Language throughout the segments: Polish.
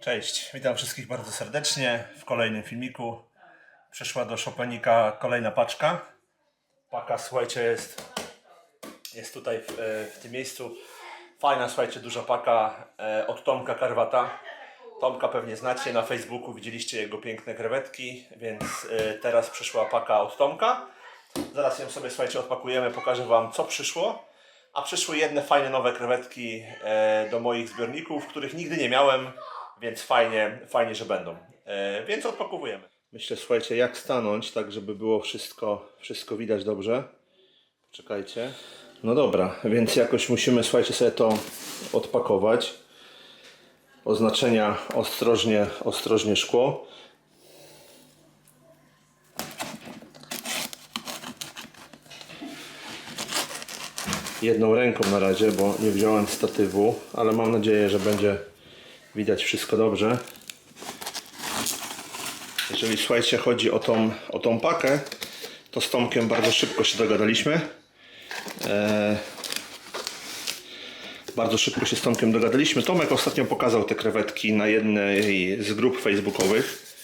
Cześć, witam wszystkich bardzo serdecznie w kolejnym filmiku. Przyszła do Shopenika kolejna paczka. Paka, słuchajcie, jest, jest tutaj w, e, w tym miejscu. Fajna, słuchajcie, duża paka e, od Tomka Karwata. Tomka pewnie znacie na Facebooku, widzieliście jego piękne krewetki, więc e, teraz przyszła paka od Tomka. Zaraz ją sobie, słuchajcie, odpakujemy, pokażę Wam, co przyszło. A przyszły jedne fajne nowe krewetki do moich zbiorników, których nigdy nie miałem, więc fajnie, fajnie że będą. E, więc odpakowujemy. Myślę, słuchajcie, jak stanąć, tak żeby było wszystko, wszystko widać dobrze. Czekajcie. No dobra, więc jakoś musimy, słuchajcie, sobie to odpakować. Oznaczenia ostrożnie, ostrożnie szkło. jedną ręką na razie, bo nie wziąłem statywu, ale mam nadzieję, że będzie widać wszystko dobrze. Jeżeli słuchajcie, chodzi o tą, o tą pakę, to z Tomkiem bardzo szybko się dogadaliśmy. Eee, bardzo szybko się z Tomkiem dogadaliśmy. Tomek ostatnio pokazał te krewetki na jednej z grup facebookowych,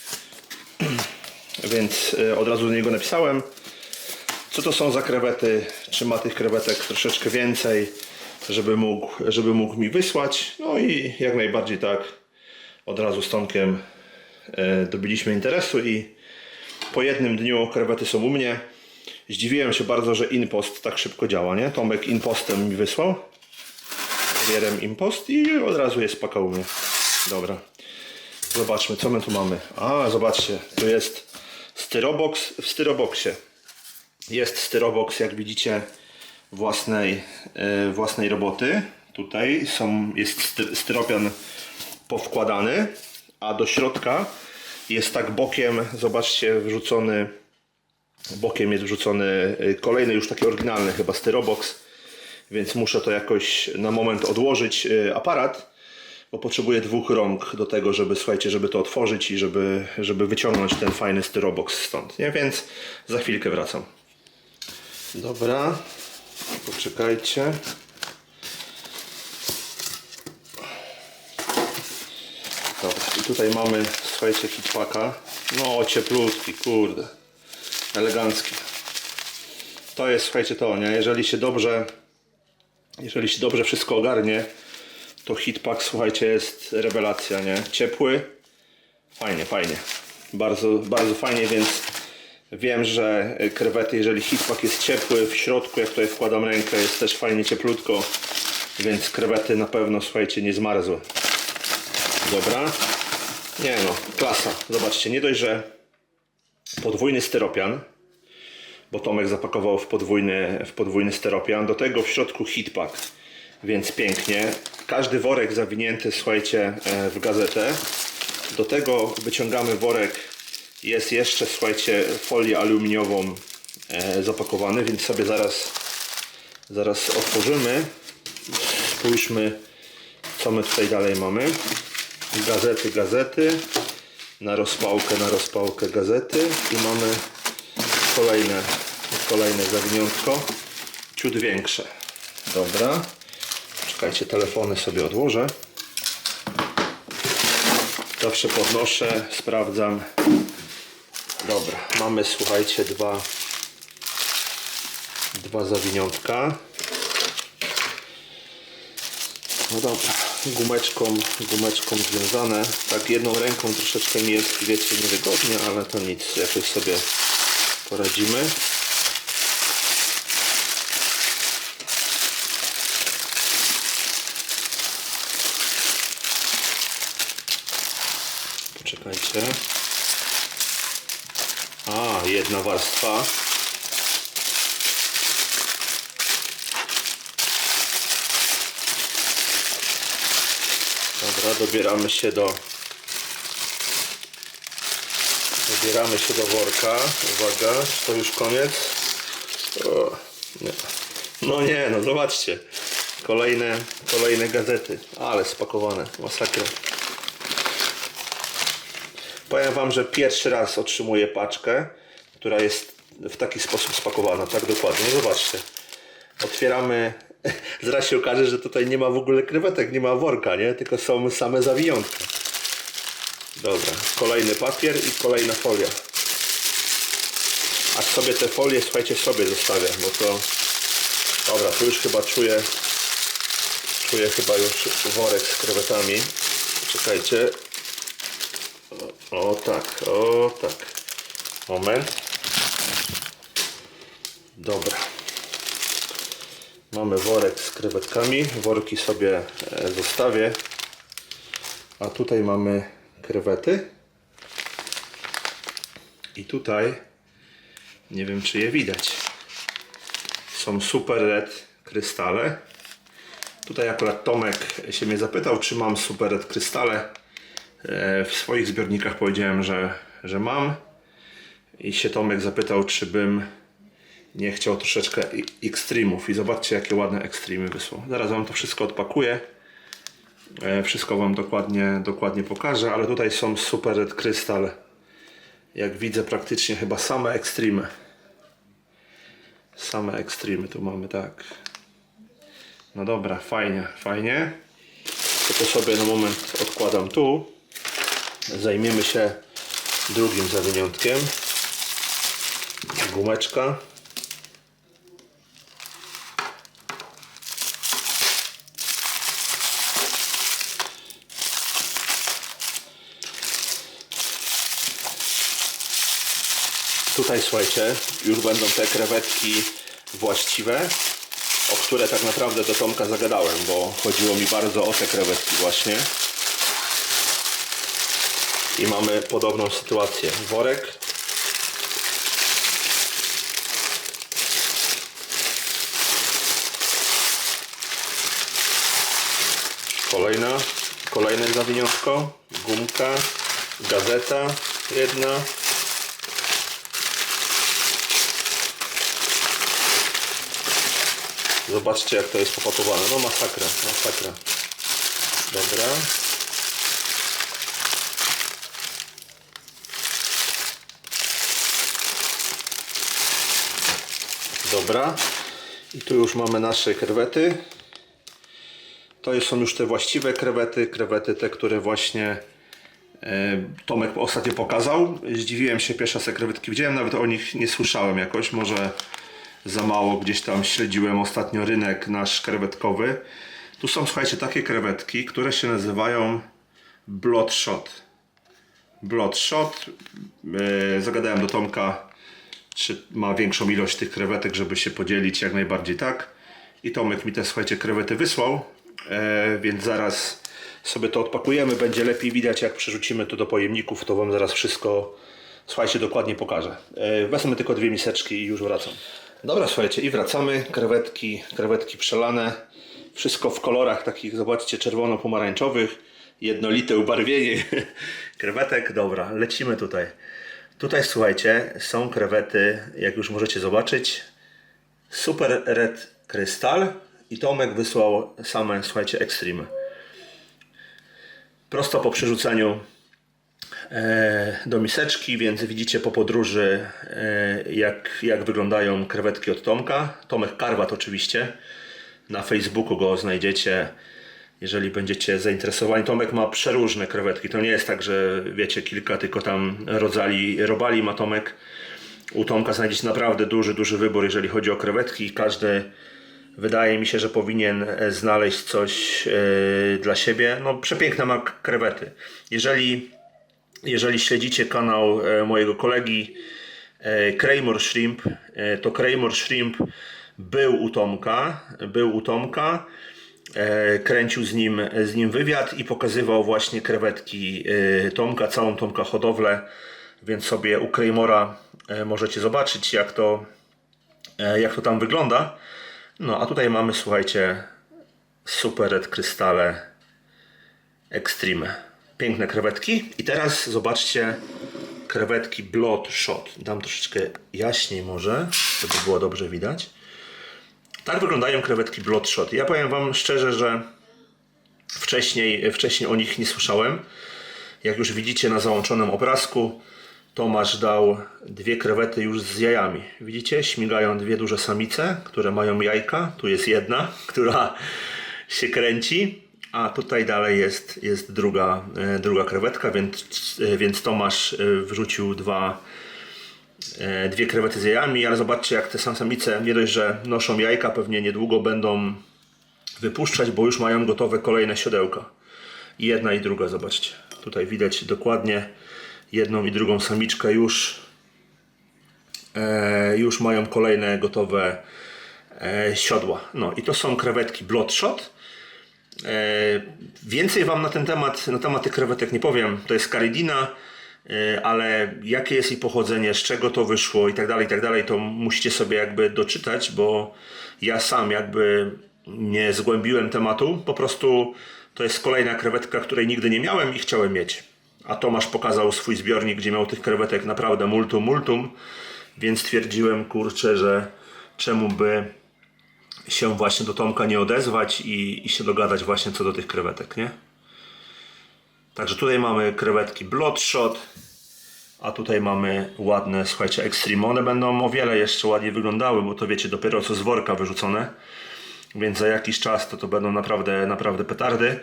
więc e, od razu do niego napisałem co to są za krewety, czy ma tych krewetek troszeczkę więcej, żeby mógł, żeby mógł mi wysłać. No i jak najbardziej tak, od razu z Tomkiem e, dobiliśmy interesu i po jednym dniu krewety są u mnie. Zdziwiłem się bardzo, że Inpost tak szybko działa, nie? Tomek Impostem mi wysłał. Kurierem Impost i od razu jest paka u mnie. Dobra. Zobaczmy, co my tu mamy. A, zobaczcie, tu jest styrobox w styroboxie. Jest styrobox, jak widzicie, własnej, e, własnej roboty. Tutaj są, jest sty- styropian powkładany, a do środka jest tak bokiem, zobaczcie, wrzucony, bokiem jest wrzucony e, kolejny, już taki oryginalny chyba styrobox, więc muszę to jakoś na moment odłożyć e, aparat, bo potrzebuję dwóch rąk do tego, żeby, słuchajcie, żeby to otworzyć i żeby, żeby wyciągnąć ten fajny styrobox stąd, nie? Więc za chwilkę wracam. Dobra, poczekajcie. Dobra, i tutaj mamy, słuchajcie, hitpaka. No, cieplutki, kurde. Elegancki. To jest, słuchajcie, to, nie? Jeżeli się dobrze, jeżeli się dobrze wszystko ogarnie, to hitpak, słuchajcie, jest rewelacja, nie? Ciepły. Fajnie, fajnie. Bardzo, bardzo fajnie, więc Wiem, że krewety, jeżeli hitpak jest ciepły, w środku, jak tutaj wkładam rękę, jest też fajnie cieplutko, więc krewety na pewno, słuchajcie, nie zmarzły. Dobra. Nie no, klasa. Zobaczcie, nie dość, że podwójny styropian, bo Tomek zapakował w podwójny, w podwójny styropian, do tego w środku hitpak, więc pięknie. Każdy worek zawinięty, słuchajcie, e, w gazetę. Do tego wyciągamy worek jest jeszcze, słuchajcie, folię aluminiową e, zapakowany, więc sobie zaraz, zaraz otworzymy. Spójrzmy, co my tutaj dalej mamy. Gazety, gazety. Na rozpałkę, na rozpałkę gazety. I mamy kolejne, kolejne zawiniątko. Ciut większe. Dobra. Czekajcie, telefony sobie odłożę. Zawsze podnoszę, sprawdzam. Dobra, mamy słuchajcie dwa dwa zawiniątka. No dobra, gumeczką, gumeczką związane. Tak jedną ręką troszeczkę mi jest, wiecie, niewygodnie, ale to nic, jakoś sobie poradzimy. Poczekajcie. Warstwa. Dobra, dobieramy się do dobieramy się do worka. Uwaga, to już koniec. O, nie. No nie, no zobaczcie. Kolejne, kolejne gazety, ale spakowane, masakra. Powiem Wam, że pierwszy raz otrzymuję paczkę, która jest w taki sposób spakowana, tak dokładnie. Zobaczcie. Otwieramy. Zaraz się okaże, że tutaj nie ma w ogóle krewetek, nie ma worka, nie? Tylko są same zawiniątka. Dobra, kolejny papier i kolejna folia. Aż sobie te folie, słuchajcie, sobie zostawię, bo to... Dobra, tu już chyba czuję... Czuję chyba już worek z krewetami. Czekajcie. O, o tak, o tak. Moment. Dobra. Mamy worek z krewetkami. Worki sobie e, zostawię. A tutaj mamy krewety. I tutaj nie wiem czy je widać. Są super red krystale. Tutaj akurat Tomek się mnie zapytał, czy mam super red krystale. E, W swoich zbiornikach powiedziałem, że, że mam. I się Tomek zapytał, czy bym nie chciał troszeczkę ekstremów. I zobaczcie, jakie ładne ekstremy wysłał. Zaraz Wam to wszystko odpakuję. E, Wszystko Wam dokładnie, dokładnie pokażę, ale tutaj są super red krystal. Jak widzę, praktycznie chyba same ekstremy. Same ekstremy tu mamy, tak. No dobra, fajnie, fajnie. To, to sobie na moment odkładam tu. Zajmiemy się drugim zawiniątkiem. Gumeczka. Tutaj słuchajcie, już będą te krewetki właściwe, o które tak naprawdę do Tomka zagadałem, bo chodziło mi bardzo o te krewetki właśnie. I mamy podobną sytuację. Worek. Kolejna, kolejne zawiniątko, gumka, gazeta jedna, Zobaczcie jak to jest popakowane. No masakra, masakra. Dobra. Dobra. I tu już mamy nasze krewety. To są już te właściwe krewety, krewety te, które właśnie e, Tomek ostatnio pokazał. Zdziwiłem się, pierwsza se krewetki widziałem, nawet o nich nie słyszałem jakoś. Może za mało gdzieś tam śledziłem ostatnio rynek nasz krewetkowy. Tu są, słuchajcie, takie krewetki, które się nazywają Bloodshot. Bloodshot. Yy, zagadałem do Tomka, czy ma większą ilość tych krewetek, żeby się podzielić, jak najbardziej tak. I Tomek mi te, słuchajcie, krewety wysłał, e, więc zaraz sobie to odpakujemy. Będzie lepiej widać, jak przerzucimy to do pojemników, to Wam zaraz wszystko, słuchajcie, dokładnie pokażę. E, wezmę tylko dwie miseczki i już wracam. Dobra, słuchajcie, i wracamy. Krewetki, krewetki przelane. Wszystko w kolorach takich, zobaczcie, czerwono-pomarańczowych. Jednolite ubarwienie krewetek. Dobra, lecimy tutaj. Tutaj, słuchajcie, są krewety, jak już możecie zobaczyć. Super Red Crystal. I Tomek wysłał same, słuchajcie, Extreme. Prosto po przerzuceniu do miseczki, więc widzicie po podróży e, jak, jak wyglądają krewetki od Tomka. Tomek Karwat oczywiście. Na Facebooku go znajdziecie, jeżeli będziecie zainteresowani. Tomek ma przeróżne krewetki. To nie jest tak, że wiecie kilka tylko tam rodzali, robali ma Tomek. U Tomka znajdziecie naprawdę duży, duży wybór, jeżeli chodzi o krewetki. Każdy wydaje mi się, że powinien e, znaleźć coś e, dla siebie. No przepiękne ma krewety. Jeżeli jeżeli śledzicie kanał e, mojego kolegi e, Kramer Shrimp, e, to Kramer Shrimp był u Tomka, był u Tomka, kręcił z nim, z nim wywiad i pokazywał właśnie krewetki Tomka, całą Tomka hodowlę, więc sobie u Kramera możecie zobaczyć jak to, jak to tam wygląda. No a tutaj mamy, słuchajcie, super red krystale Extreme. Piękne krewetki. I teraz zobaczcie krewetki Bloodshot. Dam troszeczkę jaśniej może, żeby było dobrze widać. Tak wyglądają krewetki Bloodshot. Ja powiem Wam szczerze, że wcześniej, wcześniej o nich nie słyszałem. Jak już widzicie na załączonym obrazku, Tomasz dał dwie krewety już z jajami. Widzicie? Śmigają dwie duże samice, które mają jajka. Tu jest jedna, która się kręci. A tutaj dalej jest, jest druga, e, druga krewetka, więc, e, więc Tomasz e, wrzucił dwa, dwie krewety z jajami, ale zobaczcie jak te samice nie dość, że noszą jajka, pewnie niedługo będą wypuszczać, bo już mają gotowe kolejne siodełka. I jedna i druga, zobaczcie. Tutaj widać dokładnie jedną i drugą samiczkę już już mają kolejne gotowe siodła. No i to są krewetki Bloodshot. E, więcej Wam na ten temat, na temat tych krewetek nie powiem. To jest karidina, e, ale jakie jest jej pochodzenie, z czego to wyszło i tak dalej, i tak dalej, to musicie sobie jakby doczytać, bo ja sam jakby nie zgłębiłem tematu. Po prostu to jest kolejna krewetka, której nigdy nie miałem i chciałem mieć. A Tomasz pokazał swój zbiornik, gdzie miał tych krewetek naprawdę multum, multum. Więc stwierdziłem, kurczę, że czemu by się właśnie do Tomka nie odezwać i, i się dogadać właśnie co do tych krewetek, nie? Także tutaj mamy krewetki Bloodshot, a tutaj mamy ładne, słuchajcie, Extreme. One będą o wiele jeszcze ładniej wyglądały, bo to wiecie, dopiero co z worka wyrzucone. Więc za jakiś czas to to będą naprawdę, naprawdę petardy.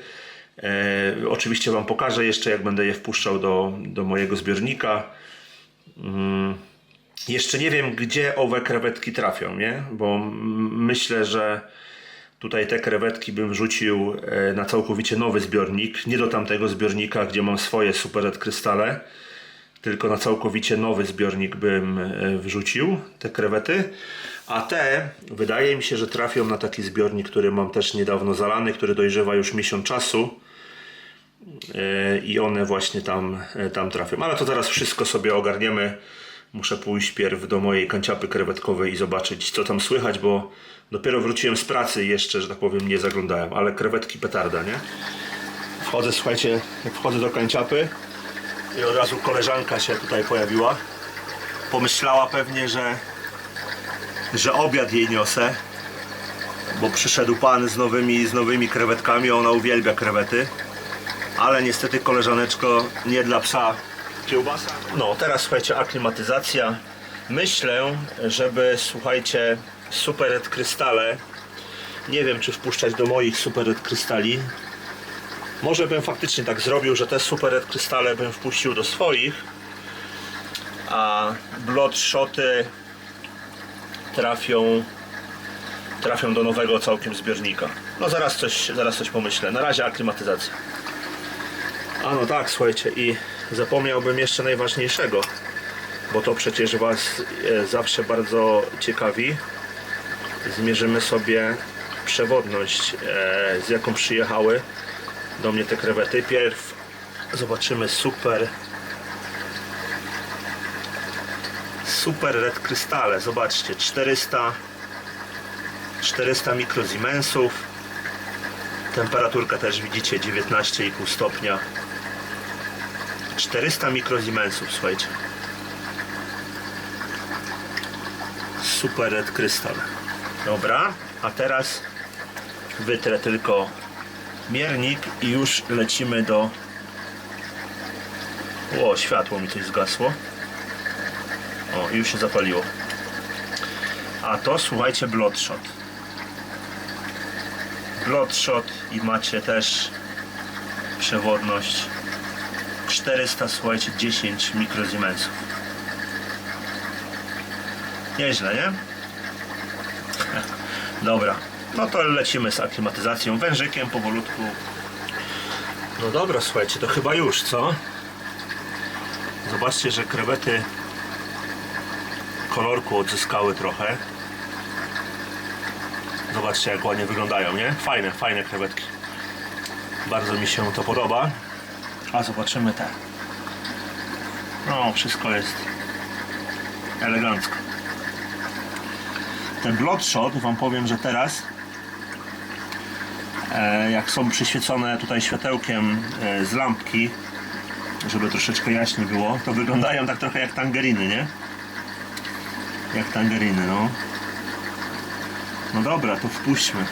E, oczywiście Wam pokażę jeszcze, jak będę je wpuszczał do, do mojego zbiornika. Mm. Jeszcze nie wiem, gdzie owe krewetki trafią, nie? Bo myślę, że tutaj te krewetki bym wrzucił e, na całkowicie nowy zbiornik. Nie do tamtego zbiornika, gdzie mam swoje super krystale, tylko na całkowicie nowy zbiornik bym e, wrzucił te krewety. A te, wydaje mi się, że trafią na taki zbiornik, który mam też niedawno zalany, który dojrzewa już miesiąc czasu. E, i one właśnie tam, tam trafią. Ale to zaraz wszystko sobie ogarniemy. Muszę pójść pierw do mojej kanciapy krewetkowej i zobaczyć co tam słychać, bo dopiero wróciłem z pracy i jeszcze, że tak powiem, nie zaglądałem, ale krewetki petarda, nie? Wchodzę, słuchajcie, jak wchodzę do kanciapy i od razu koleżanka się tutaj pojawiła. Pomyślała pewnie, że, że obiad jej niosę, bo przyszedł pan z nowymi, z nowymi krewetkami, ona uwielbia krewety. Ale niestety koleżaneczko nie dla psa kiełbasa. No teraz słuchajcie, aklimatyzacja. Myślę, żeby słuchajcie, super red krystale. Nie wiem czy wpuszczać do moich super red krystali. Może bym faktycznie tak zrobił, że te super red krystale bym wpuścił do swoich. A bloodshoty trafią trafią do nowego całkiem zbiornika. No zaraz coś, zaraz coś pomyślę. Na razie aklimatyzacja. A no tak, słuchajcie, i zapomniałbym jeszcze najważniejszego, bo to przecież Was e, zawsze bardzo ciekawi. Zmierzymy sobie przewodność, e, z jaką przyjechały do mnie te krewety. Pierw zobaczymy super super red krystale. Zobaczcie, 400 400 mikrozimensów. Temperaturka też widzicie 19,5 stopnia. 400 mikrozimensów, słuchajcie. Super red krystal. Dobra, a teraz wytrę tylko miernik i już lecimy do... O, światło mi coś zgasło. O, już się zapaliło. A to słuchajcie Bloodshot. Bloodshot i macie też przewodność 400, słuchajcie, 10 mikrozimensów. Nieźle, nie? Dobra, no to lecimy z aklimatyzacją, wężykiem powolutku. No dobra, słuchajcie, to chyba już, co? Zobaczcie, że krewety kolorku odzyskały trochę. Zobaczcie, jak ładnie wyglądają, nie? Fajne, fajne krewetki. Bardzo mi się to podoba. A zobaczymy te. No, wszystko jest elegancko. Ten Bloodshot, Wam powiem, że teraz e, jak są przyświecone tutaj światełkiem e, z lampki, żeby troszeczkę jaśniej było, to wyglądają tak trochę jak tangeriny, nie? Jak tangeriny, no. No dobra, to wpuśćmy.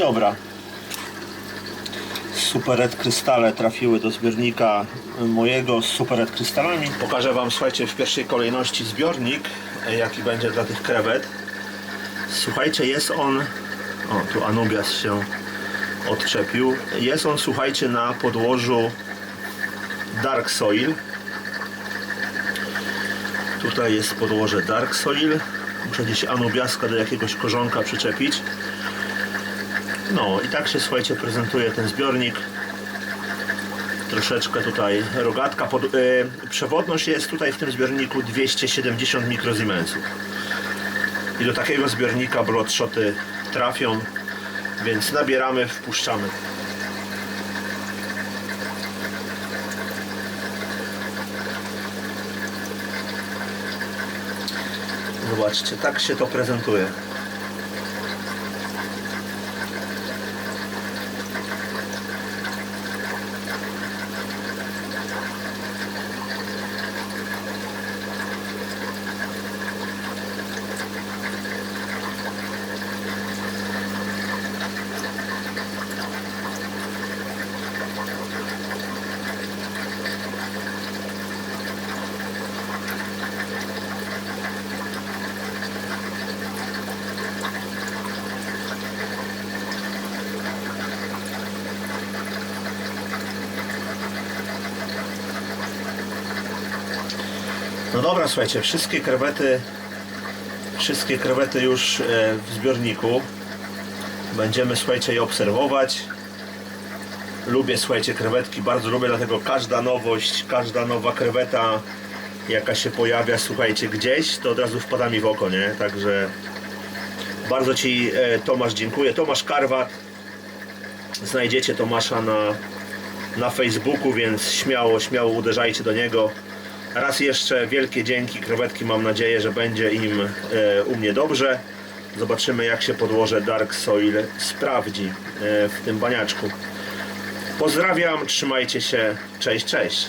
Dobra. Super Red krystale trafiły do zbiornika mojego z Super Red krystalami. Pokażę Wam, słuchajcie, w pierwszej kolejności zbiornik, jaki będzie dla tych krewet. Słuchajcie, jest on. O, tu Anubias się odczepił. Jest on, słuchajcie, na podłożu Dark Soil. Tutaj jest podłoże Dark Soil. Muszę gdzieś Anubiaska do jakiegoś korzonka przyczepić. No i tak się słuchajcie prezentuje ten zbiornik. Troszeczkę tutaj rogatka. Pod, e, przewodność jest tutaj w tym zbiorniku 270 mikrozimensów. I do takiego zbiornika blotshoty trafią, więc nabieramy, wpuszczamy. Zobaczcie, tak się to prezentuje. Dobra, słuchajcie, wszystkie krewety wszystkie krewety już e, w zbiorniku. Będziemy, słuchajcie, je obserwować. Lubię, słuchajcie, krewetki, bardzo lubię, dlatego każda nowość, każda nowa kreweta, jaka się pojawia, słuchajcie, gdzieś, to od razu wpada mi w oko, nie? Także bardzo Ci, e, Tomasz, dziękuję. Tomasz Karwat, znajdziecie Tomasza na, na Facebooku, więc śmiało, śmiało uderzajcie do niego. Raz jeszcze wielkie dzięki krewetki, mam nadzieję, że będzie im e, u mnie dobrze. Zobaczymy jak się podłoże Dark Soil sprawdzi e, w tym baniaczku. Pozdrawiam, trzymajcie się, cześć, cześć.